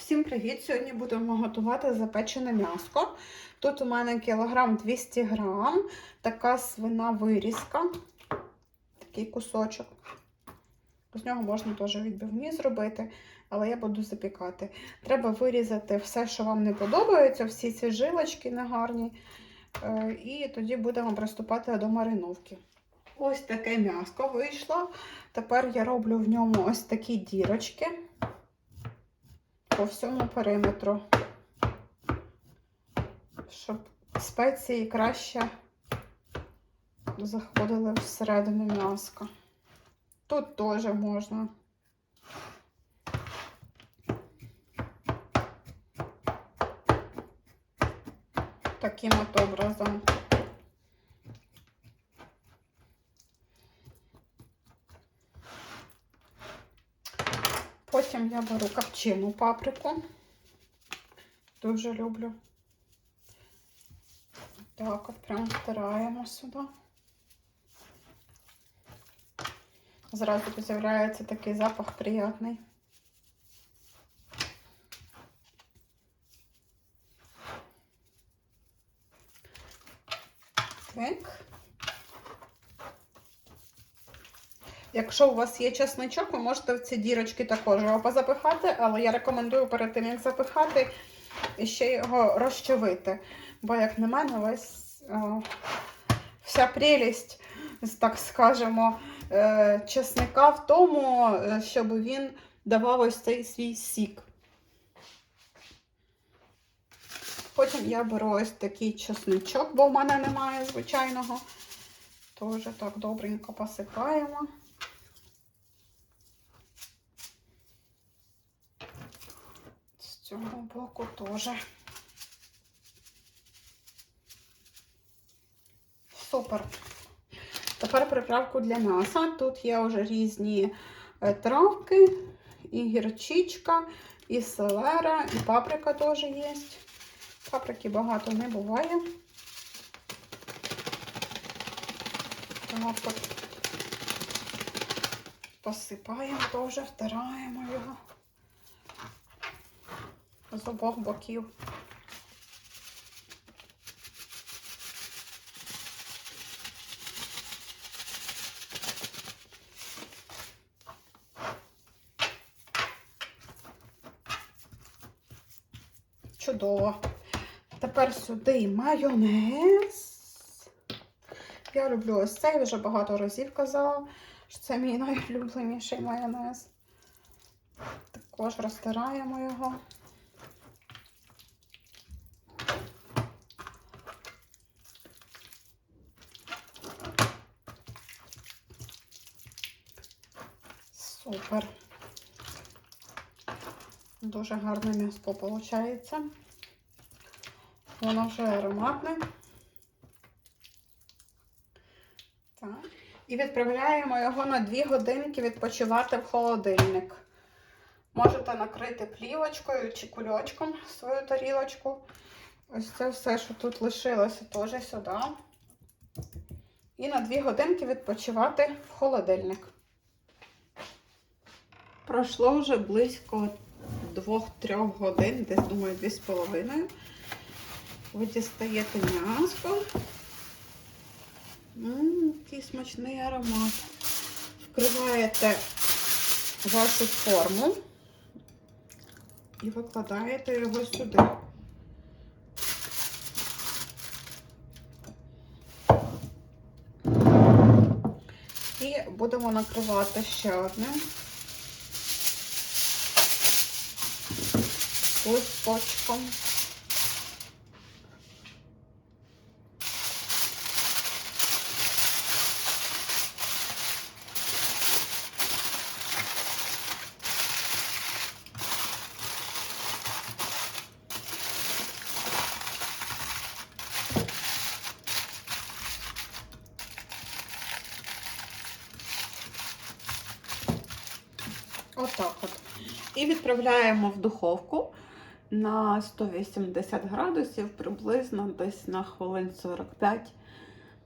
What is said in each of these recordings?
Всім привіт! Сьогодні будемо готувати запечене м'яско. Тут у мене кілограм 200 грам, така свина вирізка, такий кусочок. З нього можна теж відбивні зробити, але я буду запікати. Треба вирізати все, що вам не подобається, всі ці жилочки негарні. Е, І тоді будемо приступати до мариновки. Ось таке м'яско вийшло. Тепер я роблю в ньому ось такі дірочки по всьому периметру, щоб спеції краще заходили всередину м'яска. Тут теж можна. Таким от образом. Потім я беру копчену паприку. Дуже люблю. Так, от прям втираємо сюди. Зразу з'являється такий запах приятний. Так. Якщо у вас є чесничок, ви можете в ці дірочки також його позапихати, але я рекомендую перед тим, як запихати, ще його розчавити. Бо, як на мене, весь вся прелість, так скажемо, е, чесника в тому, е, щоб він давав ось цей свій сік. Потім я беру ось такий чесничок, бо в мене немає звичайного. Теж так добренько посипаємо. З цього боку теж. Супер. Тепер приправку для м'яса. Тут є вже різні е, травки, і гірчичка, і селера, і паприка теж є. Паприки багато не буває. Посипаємо теж, втираємо його з обох боків. Чудово. Тепер сюди майонез. Я люблю ось цей, вже багато разів казала, що це мій найулюбленіший майонез. Також розтираємо його. Супер. Дуже гарне м'ясо виходить. Воно вже ароматне. Так. І відправляємо його на 2 годинки відпочивати в холодильник. Можете накрити плівочкою чи кульочком свою тарілочку. Ось це все, що тут лишилося, теж сюди. І на 2 годинки відпочивати в холодильник. Пройшло вже близько 2-3 годин, десь, думаю, 2,5. Ви дістаєте м'ясо. Який смачний аромат. Вкриваєте вашу форму і викладаєте його сюди. І будемо накривати ще одним листочком. Отак от. І відправляємо в духовку на 180 градусів, приблизно десь на хвилин 45,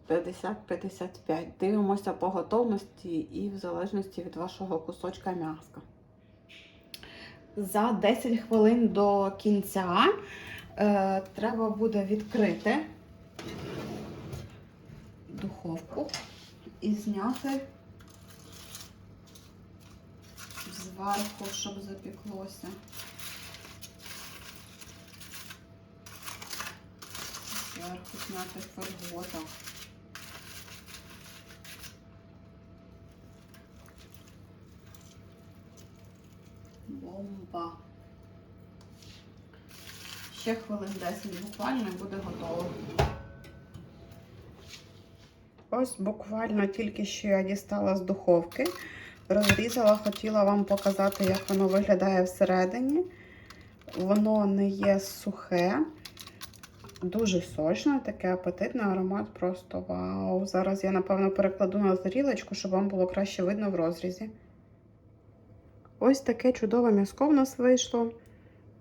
50-55. Дивимося по готовності і в залежності від вашого кусочка м'яска. За 10 хвилин до кінця е, треба буде відкрити духовку і зняти зверху, щоб запіклося. Зверху зняти фольгу. Бомба. Ще хвилин 10 буквально буде готово. Ось буквально тільки що я дістала з духовки. Розрізала, хотіла вам показати, як воно виглядає всередині. Воно не є сухе, дуже сочне, таке апетитне, аромат просто вау. Зараз я, напевно, перекладу на тарілочку, щоб вам було краще видно в розрізі. Ось таке чудове м'язко в нас вийшло.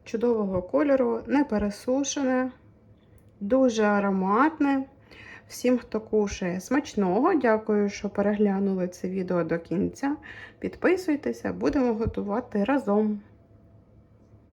Чудового кольору, не пересушене, дуже ароматне. Всім, хто кушає смачного, дякую, що переглянули це відео до кінця. Підписуйтеся, будемо готувати разом.